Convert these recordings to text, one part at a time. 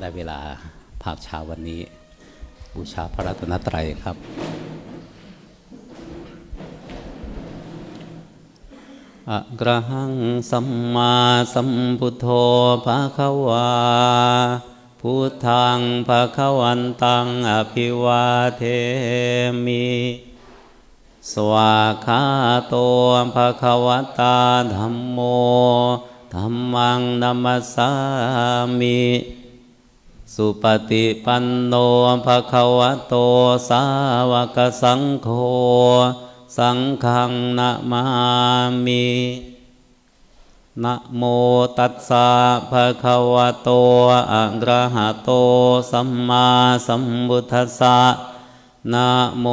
ได้เวลาภาคเช้าวันนี้ บูชาพระรัตนตรัยครับ อะกระหังสัมมาสัมพุทโธภะคะวาพุทธังภะคะวันตังอภิวาเทมิสวากาโตภะคะวตาธัมโมธัมมังนัมสสามิ สุปฏิปันโนภะคะวะโตสาวกสังโฆสังฆังนะมามินะโมตัสสะภะคะวะโตอะระหะโตสัมมาสัมพุทธัสสะนะโม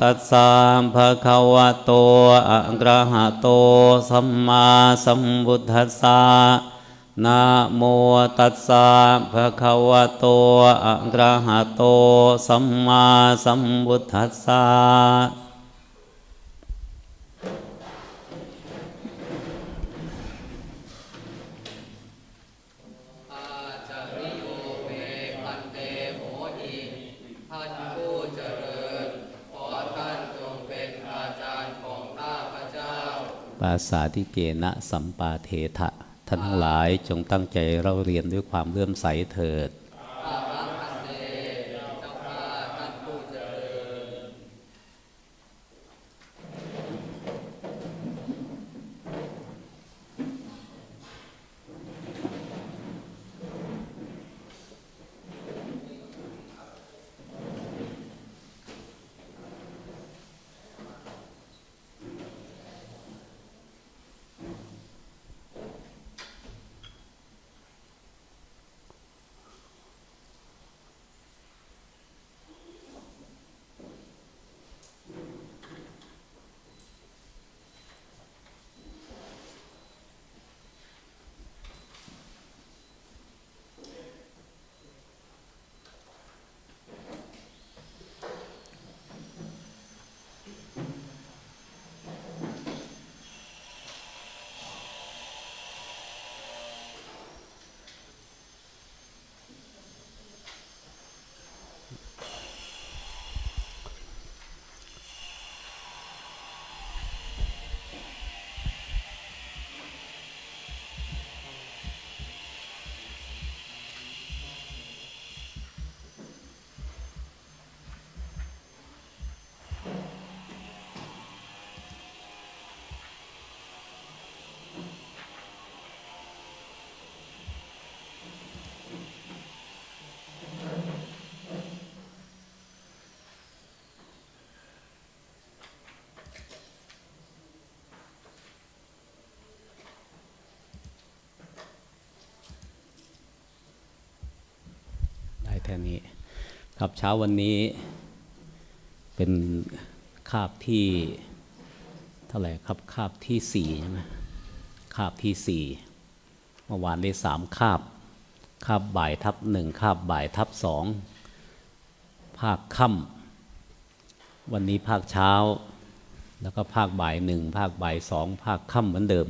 ตัสสะภะคะวะโตอะระหะโตสัมมาสัมพุทธัสสะ นะโมตัสสะภะคะวะโตอะระหะโต สัมมาสัมพุทธัสสะอาจาริโยเมพันเตโหอิท่านผู้เจริญขอท่านจงเป็นอาจารย์ของข้าพเจ้าปาสาธิเกนะสัมปาเททะ ท่านทั้งหลายจงตั้งใจเราเรียนด้วยความเลื่อมใสเถิด ค่นี้ ครับเช้าวันนี้เป็นคาบที่เท่าไหร่ครับคาบที่สี่ใช่ไหมคาบที่สี่เมื่อวานได้สามคาบคาบบ่ายทับหนึ่งคาบบ่ายทับสองภาคค่ำวันนี้ภาคเช้า แล้วก็ภาคบ่ายหนึ่งภาคบ่ายสองภาคค่ำเหมือนเดิม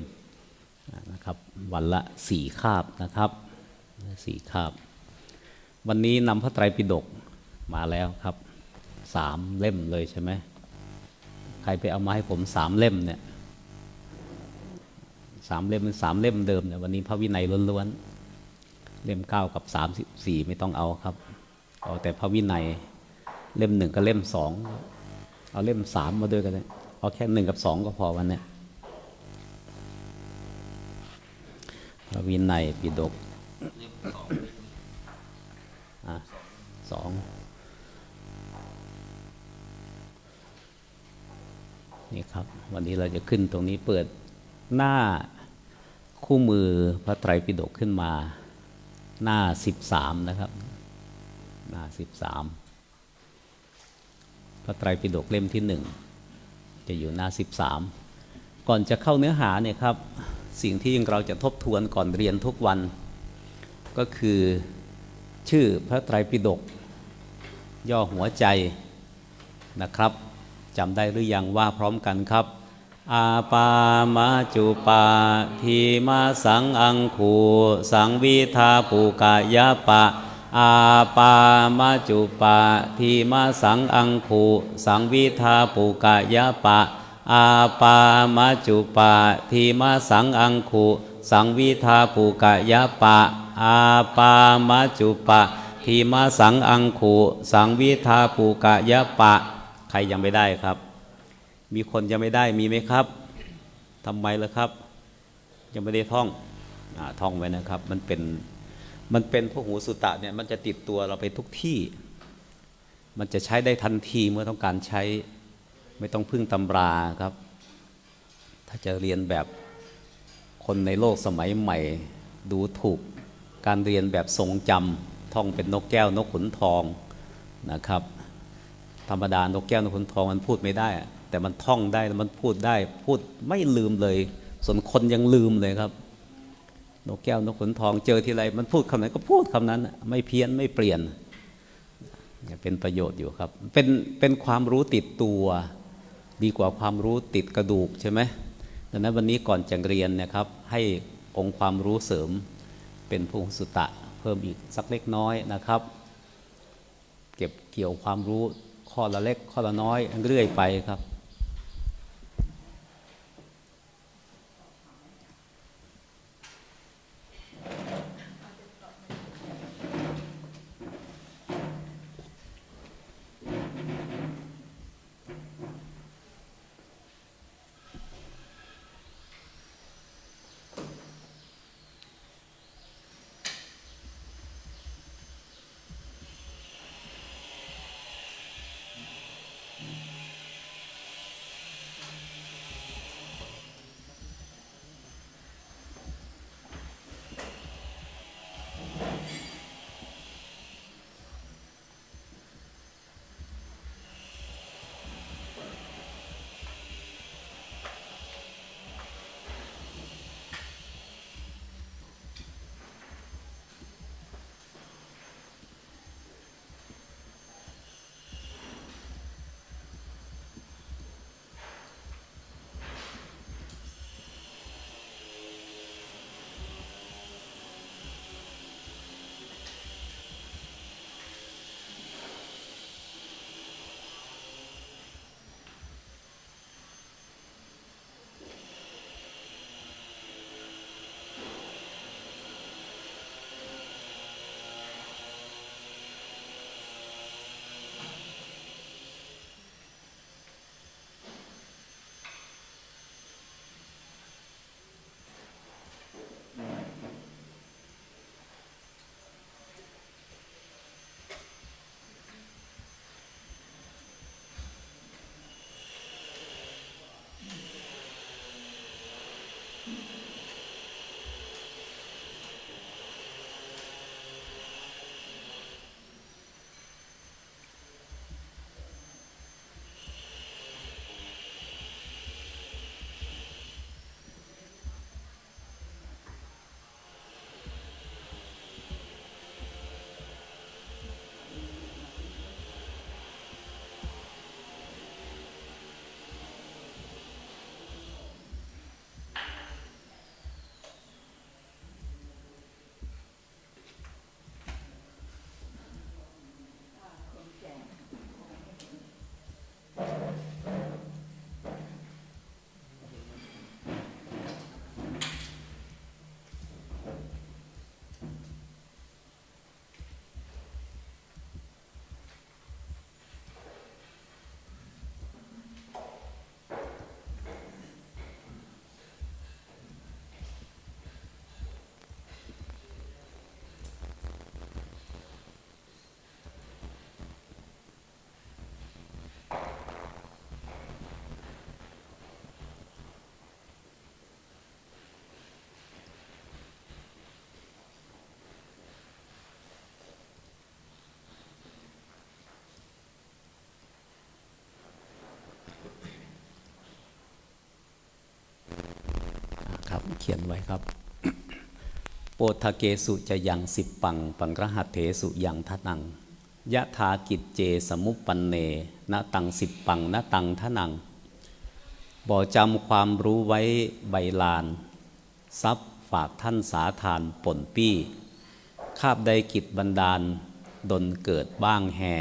นะครับ วันละสี่คาบนะครับสี่คาบ วันนี้นำพระไตรปิฎกมาแล้วครับสามเล่มเลยใช่ไหมใครไปเอามาให้ผมสามเล่มเนี่ยสามเล่มเป็นสามเล่มเดิมเนี่ยวันนี้พระวินัยล้วนๆเล่มเก้ากับสามสิบสี่ไม่ต้องเอาครับ เอาแต่พระวินัยเล่มหนึ่งกับเล่มสองเอาเล่มสามมาด้วยกันเลยเอาแค่หนึ่งกับสองก็พอวันเนี้ยพระวินัยปิฎกอะ สองนี่ครับ วันนี้เราจะขึ้นตรงนี้เปิดหน้าคู่มือพระไตรปิฎกขึ้นมาหน้าสิบสามนะครับ หน้าสิบสามพระไตรปิฎกเล่มที่หนึ่งจะอยู่หน้าสิบสามก่อนจะเข้าเนื้อหาเนี่ยครับ สิ่งที่เราจะทบทวนก่อนเรียนทุกวัน ก็คือชื่อพระไตรปิฎก ย่อหัวใจนะครับจำได้หรือยังว่าพร้อมกันครับ อาปามาจุปาทีมาสังอังคูสังวิทาภูกายะปะ อาปามาจุปาทีมาสังอังคูสังวิทาปุกายะปะ อาปามาจุปาทีมาสังอังคูสังวิทาปุกายะปะ อาปามาจุปะ ทีมาสังอังคูสังวิทาปุกายะปะ ใครยังไม่ได้ครับ มีคนยังไม่ได้มีไหมครับทำไมล่ะครับ ยังไม่ได้ท่องอท่องไว้นะครับ มันเป็นมันเป็นพวกหูสุตะเนี่ยมันจะติดตัวเราไปทุกที่ มันจะใช้ได้ทันทีเมื่อต้องการใช้ไม่ต้องพึ่งตำราครับ ถ้าจะเรียนแบบคนในโลกสมัยใหม่ ดูถูกการเรียนแบบทรงจำ ท่องเป็นนกแก้วนกขุนทองนะครับ ธรรมดานกแก้วนกขุนทองมันพูดไม่ได้ แต่มันท่องได้แล้วมันพูดได้ พูดไม่ลืมเลย ส่วนคนยังลืมเลยครับนกแก้วนกขุนทองเจอทีไรมันพูดคำไหนก็พูดคำนั้น ไม่เพี้ยนไม่เปลี่ยนเป็นประโยชน์อยู่ครับ เป็นเป็นความรู้ติดตัวดีกว่าความรู้ติดกระดูกใช่ไหมดังนั้นวันนี้ก่อนจะเรียนนะครับ ให้องค์ความรู้เสริมเป็นพหุสุตะ เพิ่มอีกสักเล็กน้อยนะครับ เก็บเกี่ยวความรู้ข้อละเล็กข้อละน้อยเรื่อยไปครับ เขียนไว้ครับ โปทเกสุจะยังสิบปัง ปังรหัตเถสุยังทะนังยะทากิจเจสมุปปันเนณตังสิบปังณตังทะนัง บ่จำความรู้ไว้ใบลาน ทรัพย์ฝากท่านสาทานป่นปี้ คาบใดกิจบันดาล ดนเกิดบ้างแห่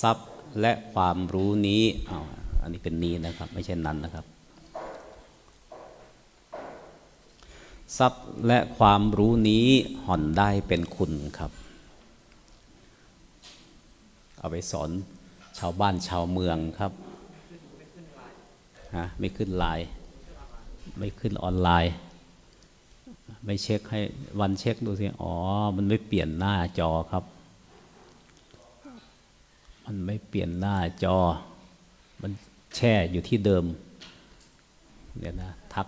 ทรัพย์และความรู้นี้อ้าวอันนี้เป็นนี้นะครับ ไม่ใช่นั้นนะครับ ทรัพย์และความรู้นี้ห่อนได้เป็นคุณครับ เอาไปสอนชาวบ้านชาวเมืองครับฮะไม่ขึ้นไลน์ไม่ขึ้นออนไลน์ ไม่เช็คให้วันเช็คดูสิ อ๋อ มันไม่เปลี่ยนหน้าจอครับ มันไม่เปลี่ยนหน้าจอ มันแช่อยู่ที่เดิม เดี๋ยวนะ ทัก